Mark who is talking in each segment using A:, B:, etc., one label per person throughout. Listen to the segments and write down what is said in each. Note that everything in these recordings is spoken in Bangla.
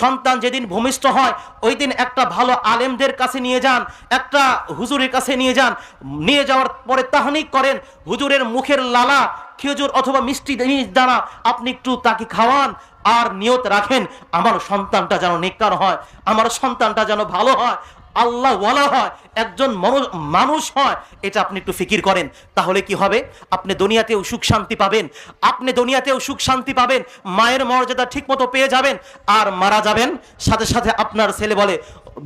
A: সন্তান যেদিন ভূমিষ্ঠ হয়, ওই দিন একটা ভালো আলেমদের কাছে নিয়ে যান, একটা হুজুরের কাছে নিয়ে যান। নিয়ে যাওয়ার পরে তাহনিক করেন, হুজুরের মুখের লালা, খেজুর অথবা মিষ্টি জিনিস দ্বারা আপনি একটু তাকে খাওয়ান আর নিয়ত রাখেন, আমার সন্তানটা যেন নিকার হয়, আমার সন্তানটা যেন ভালো হয়। আল্লাহ ওয়ালা হয়, একজন মানুষ হয়, এটা আপনি একটু ফিকির করেন, তাহলে কি হবে? আপনি দুনিয়াতেও সুখ শান্তি পাবেন। আপনি দুনিয়াতেও সুখ শান্তি পাবেন, মায়ের মর্যাদা ঠিকমতো পেয়ে যাবেন, আর মারা যাবেন। সাথে সাথে আপনার ছেলে বলে,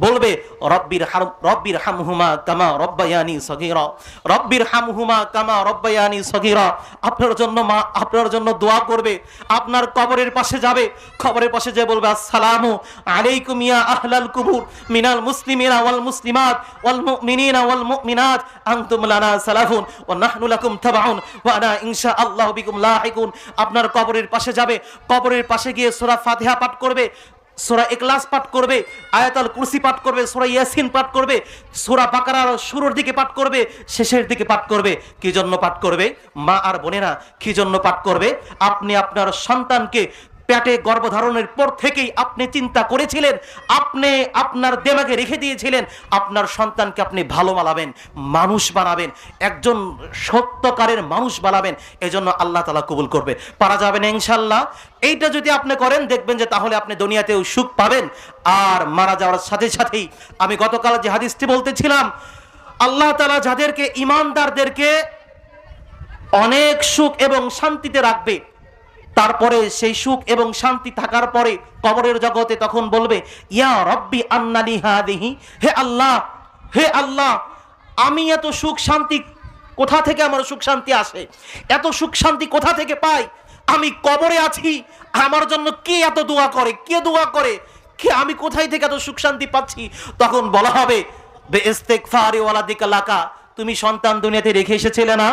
A: বলবে, রব্বির হাম রব্বির হামহুমা কামা রব্বায়ানি সগীরা। রব্বির হামহুমা কামা রব্বায়ানি সগীরা। আপনার জন্য মা আপনার জন্য দোয়া করবে। আপনার কবরের পাশে যাবে। কবরের পাশে যে বলবে, আসসালামু আলাইকুম ইয়া আহলাল কুবুর মিনাল মুসলিমিনা। আপনার কবরের পাশে যাবে, কবরের পাশে গিয়ে সূরা ফাতিহা পাঠ করবে, সূরা ইখলাস পাঠ করবে, আয়াতুল কুরসি পাঠ করবে, সূরা ইয়াসিন পাঠ করবে, সূরা বাকারার শুরুর দিকে পাঠ করবে, শেষের দিকে পাঠ করবে। কি জন্য পাঠ করবে? মা আর বোনেরা কি জন্য পাঠ করবে? আপনি আপনার সন্তানকে পেটে গর্ভধারণের পর থেকেই আপনি চিন্তা করেছিলেন, আপনি আপনার দেমাগে রেখে দিয়েছিলেন, আপনার সন্তানকে আপনি ভালো বানাবেন মানুষ বানাবেন, একজন সত্যকারের মানুষ বানাবেন, এজন্য আল্লাহ তালা কবুল করবে। পারা যাবে না ইনশাল্লাহ। এইটা যদি আপনি করেন, দেখবেন যে তাহলে আপনি দুনিয়াতেও সুখ পাবেন। আর মারা যাওয়ার সাথে সাথেই আমি গতকাল যে হাদিসটি বলতেছিলাম, আল্লাহ তালা যাদেরকে, ইমানদারদেরকে অনেক সুখ এবং শান্তিতে রাখবে তারপরে সেই সুখ এবং শান্তি থাকার পরে কবরের জগতে তখন বলবে, ইয়া রব্বি আন্নালি হাদিহি, হে আল্লাহ হে আল্লাহ, আমি এত সুখ শান্তি কোথা থেকে আমার সুখ শান্তি আসে? এত সুখ শান্তি কোথা থেকে পাই? আমি কবরে আছি, আমার জন্য কে এত দোয়া করে? কে দোয়া করে? কে আমি কোথায় থেকে এত সুখ শান্তি পাচ্ছি? তখন বলা হবে, বে ইস্তেগফারি ওয়ালা দিকা লাকা তুমি সন্তান দুনিয়াতে রেখে এসেছিলে না?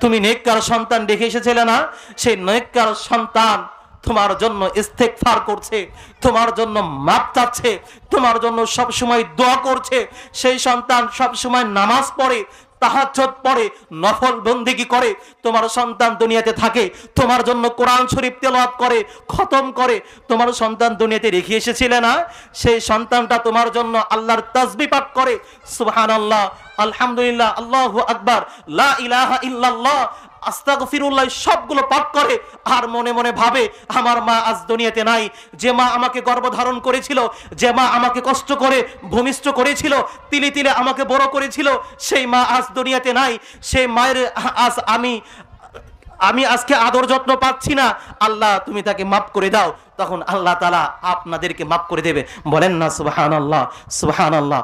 A: তুমি নেককার সন্তান রেখে এসেছিলে না? সেই নেককার সন্তান তোমার জন্য ইস্তেকফার করছে, তোমার জন্য মাপ চাচ্ছে, তোমার জন্য সব সময় দোয়া করছে। সেই সন্তান সব সময় নামাজ পড়ে তাহাজ্জুদ পড়ে নফল বন্দিগি করে? তোমার সন্তান দুনিয়াতে থাকে, তোমার জন্য কোরআন শরীফ তেলাওয়াত করে, খতম করে। তোমার সন্তান দুনিয়াতে রেখে এসেছিলে না? সেই সন্তানটা তোমার জন্য আল্লাহর তাসবি পাঠ করে। সুবহানাল্লাহ, আলহামদুলিল্লাহ, আল্লাহু আকবার, লা ইলাহা ইল্লাল্লাহ আস্তাগফিরুল্লাহ সবগুলো পাঠ করে আর মনে মনে ভাবে, আমার মা আজ দুনিয়াতে নাই। যে মা আমাকে গর্ভধারণ করেছিল, যে মা আমাকে কষ্ট করে ভূমিষ্ঠ করেছিল, তিলে তিলে আমাকে বড় করেছিল, সেই মা আজ দুনিয়াতে নাই। সেই মায়ের আজ আমি আমি আজকে আদর যত্ন পাচ্ছি না। আল্লাহ, তুমি তাকে মাফ করে দাও। তখন আল্লাহ তালা আপনাদেরকে মাফ করে দেবে। বলেন না সুবাহান আল্লাহ সুবাহান আল্লাহ